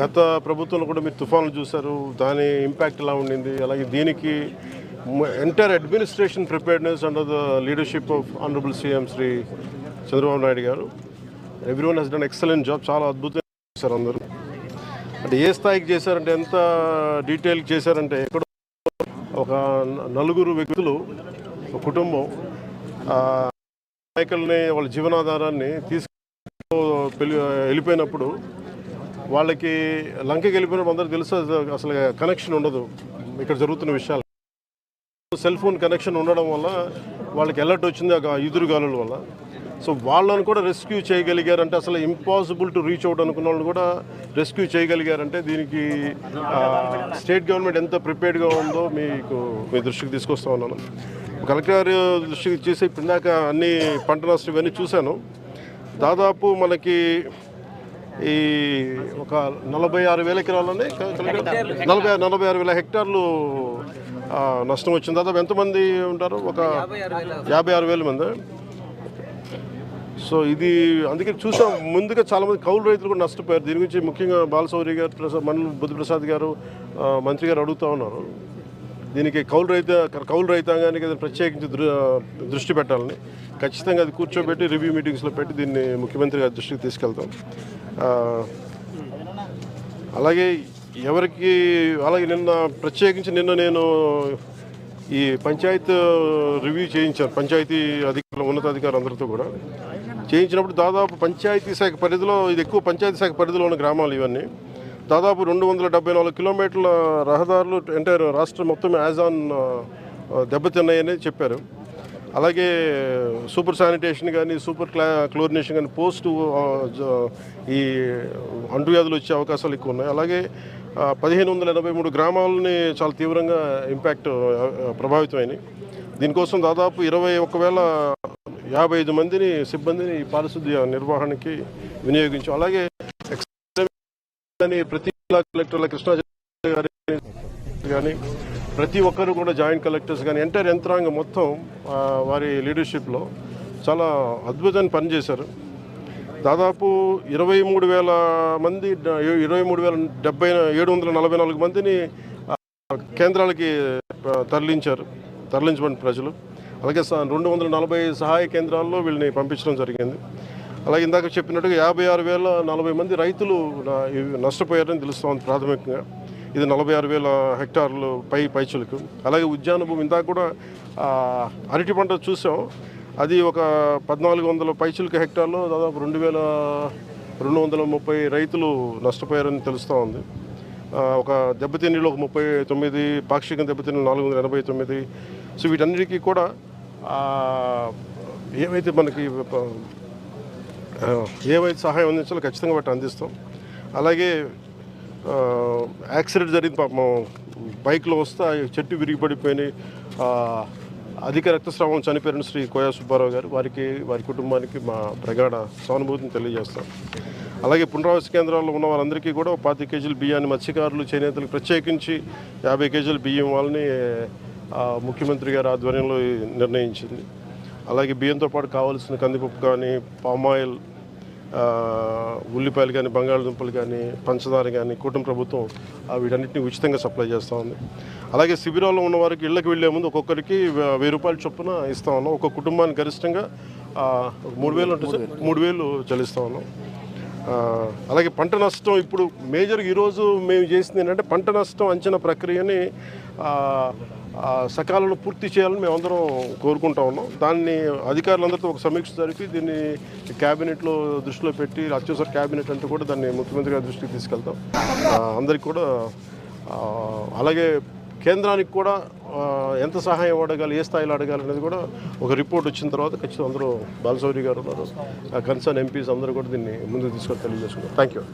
గత ప్రభుత్వంలో కూడా మీరు తుఫాన్లు చూశారు. దాని ఇంపాక్ట్ ఎలా ఉండింది? అలాగే దీనికి entire administration preparedness under the leadership of honourable CM Shri Chandrababu Naidu garu. Everyone has done excellent job చాలా అద్భుతంగా చేశారు అందరూ. అంటే ఏ స్థాయికి చేశారంటే ఎంత డీటెయిల్ చేశారంటే ఎక్కడో ఒక నలుగురు వ్యక్తులు ఒక కుటుంబం నాయకుల్ని వాళ్ళ జీవనాధారాన్ని తీసుకు పెళ్ళి వెళ్ళిపోయినప్పుడు వాళ్ళకి లంకకి వెళ్ళిపోయిన అందరూ తెలుసు అసలు- కనెక్షన్ ఉండదు. ఇక్కడ జరుగుతున్న విషయాలు. సెల్ ఫోన్ కనెక్షన్ ఉండడం వల్ల వాళ్ళకి అలర్ట్ వచ్చింది ఆ ఎదురుగాలుల వల్ల. సో వాళ్ళని కూడా రెస్క్యూ చేయగలిగారంటే అసలు ఇంపాసిబుల్ టు రీచ్ అవుట్ అనుకున్న వాళ్ళు కూడా రెస్క్యూ చేయగలిగారంటే దీనికి స్టేట్ గవర్నమెంట్ ఎంత ప్రిపేర్డ్గా ఉందో మీకు మీ దృష్టికి తీసుకొస్తా ఉన్నాను. కలెక్టర్ గారి దృష్టికి చేసి ఇందాక అన్ని పంట నష్టం ఇవన్నీ చూశాను. దాదాపు మనకి ఈ ఒక నలభై ఆరు వేల ఎకరాలని నలభై నలభై ఆరు వేల హెక్టార్లు నష్టం వచ్చింది. దాదాపు ఎంతమంది ఉంటారు? ఒక యాభై ఆరు వేల మంది. సో ఇది అందుకే చూసాం. ముందుగా చాలామంది కౌలు రైతులు కూడా నష్టపోయారు. దీని గురించి ముఖ్యంగా బాలసౌరి గారు ప్రసాద్ మండలి బుద్ధిప్రసాద్ గారు మంత్రి గారు అడుగుతూ ఉన్నారు. దీనికి కౌలు రైత కౌలు రైతాంగానికి ప్రత్యేకించి దృ దృష్టి పెట్టాలని ఖచ్చితంగా అది కూర్చోబెట్టి రివ్యూ మీటింగ్స్లో పెట్టి దీన్ని ముఖ్యమంత్రి గారి దృష్టికి తీసుకెళ్తాం. అలాగే ఎవరికి అలాగే నిన్న ప్రత్యేకించి నిన్న నేను ఈ పంచాయత్ రివ్యూ చేయించాను. పంచాయతీ అధికారులు ఉన్నతాధికారులు అందరితో కూడా చేయించినప్పుడు దాదాపు పంచాయతీ శాఖ పరిధిలో ఇది ఎక్కువ పంచాయతీ శాఖ పరిధిలో ఉన్న గ్రామాలు ఇవన్నీ. దాదాపు రెండు వందల డెబ్బై నాలుగు కిలోమీటర్ల రహదారులు ఎంటైర్ రాష్ట్రం మొత్తం యాజాన్ దెబ్బతిన్నాయని చెప్పారు. అలాగే సూపర్ శానిటేషన్ కానీ సూపర్ క్లా క్లోరినేషన్ కానీ పోస్ట్ ఈ అంటువ్యాధులు వచ్చే అవకాశాలు ఎక్కువ ఉన్నాయి. అలాగే పదిహేను వందల ఎనభై మూడు గ్రామాలని చాలా తీవ్రంగా ఇంపాక్ట్ ప్రభావితమైనవి దీనికోసం దాదాపు ఇరవై ఒక వేల యాభై ఐదు మందిని సిబ్బందిని ఈ పారిశుద్ధ్య నిర్వహణకి వినియోగించాం. అలాగే ప్రతి కలెక్టర్ల కృష్ణా గారి కానీ ప్రతి ఒక్కరు కూడా జాయింట్ కలెక్టర్స్ కానీ ఎంటైర్ యంత్రాంగం మొత్తం వారి లీడర్షిప్లో చాలా అద్భుతాన్ని పనిచేశారు. దాదాపు ఇరవై మూడు వేల మంది ఇరవై మూడు వేల డెబ్బై ఏడు వందల నలభై నాలుగు మందిని కేంద్రాలకి తరలించారు తరలించబడిన ప్రజలు. అలాగే స- రెండు వందల నలభై సహాయ కేంద్రాల్లో వీళ్ళని పంపించడం జరిగింది. అలాగే ఇందాక చెప్పినట్టుగా యాభై ఆరు వేల నలభై మంది రైతులు నష్టపోయారని తెలుస్తోంది ప్రాథమికంగా. ఇది నలభై ఆరు వేల హెక్టార్లు పై పైచులకు. అలాగే ఉద్యాన భూమి ఇందాక కూడా అరటి పంట చూసాం. అది ఒక పద్నాలుగు వందల పైచులకు హెక్టార్లో దాదాపు రెండు వేల రెండు వందల ముప్పై రైతులు నష్టపోయారని తెలుస్తూ ఉంది. ఒక దెబ్బతిన్నీళ్ళు ఒక ముప్పై తొమ్మిది పాక్షిక దెబ్బతిన్నీళ్ళు నాలుగు వందల ఎనభై తొమ్మిది. సో వీటన్నిటికీ కూడా ఏవైతే మనకి ఏవైతే సహాయం అందించాలో ఖచ్చితంగా వాటి అందిస్తాం. అలాగే యాక్సిడెంట్ జరిగింది పాపం. బైక్లో వస్తే చెట్టు విరిగిపడిపోయినాయి. అధిక రక్తస్రావం చనిపోయిన శ్రీ కోయా సుబ్బారావు గారు. వారికి వారి కుటుంబానికి మా ప్రగాఢ సానుభూతిని తెలియజేస్తాం. అలాగే పునరావాస కేంద్రాల్లో ఉన్న వారందరికీ కూడా పాతి కేజీల బియ్యాన్ని మత్స్యకారులు చేనేతలకు ప్రత్యేకించి యాభై కేజీల బియ్యం వాళ్ళని ముఖ్యమంత్రి గారి ఆధ్వర్యంలో నిర్ణయించింది. అలాగే బియ్యంతో పాటు కావాల్సిన కందిపప్పు కానీ పామాయిల్ ఉల్లిపాయలు కానీ బంగాళదుంపలు కానీ పంచదార కానీ కుటుంబ ప్రభుత్వం ఆ వీటన్నిటిని ఉచితంగా సప్లై చేస్తూ ఉంది. అలాగే శిబిరాల్లో ఉన్న వారికి ఇళ్ళకి వెళ్ళే ముందు ఒక్కొక్కరికి వెయ్యి రూపాయల చొప్పున ఇస్తా ఉన్నాం. ఒక కుటుంబానికి గరిష్టంగా మూడు వేలు ఉంటుంది మూడు వేలు చెల్లిస్తా ఉన్నాం. అలాగే పంట నష్టం ఇప్పుడు మేజర్గా ఈరోజు మేము చేసింది ఏంటంటే పంట నష్టం అంచనా ప్రక్రియని సకాలంలో పూర్తి చేయాలని మేమందరం కోరుకుంటా ఉన్నాం. దాన్ని అధికారులందరితో ఒక సమీక్ష జరిపి దీన్ని క్యాబినెట్లో దృష్టిలో పెట్టి అత్యవసర క్యాబినెట్ అంటూ కూడా దాన్ని ముఖ్యమంత్రి గారి దృష్టికి తీసుకెళ్తాం. అందరికి కూడా అలాగే కేంద్రానికి కూడా ఎంత సహాయం అడగాలి ఏ స్థాయిలో అడగాలి అనేది కూడా ఒక రిపోర్ట్ వచ్చిన తర్వాత ఖచ్చితంగా అందరూ బాలసౌరి గారు ఉన్నారు. కన్సర్న్ ఎంపీస్ అందరూ కూడా దీన్ని ముందుకు తీసుకొని తెలియజేసుకున్నారు థ్యాంక్ యూ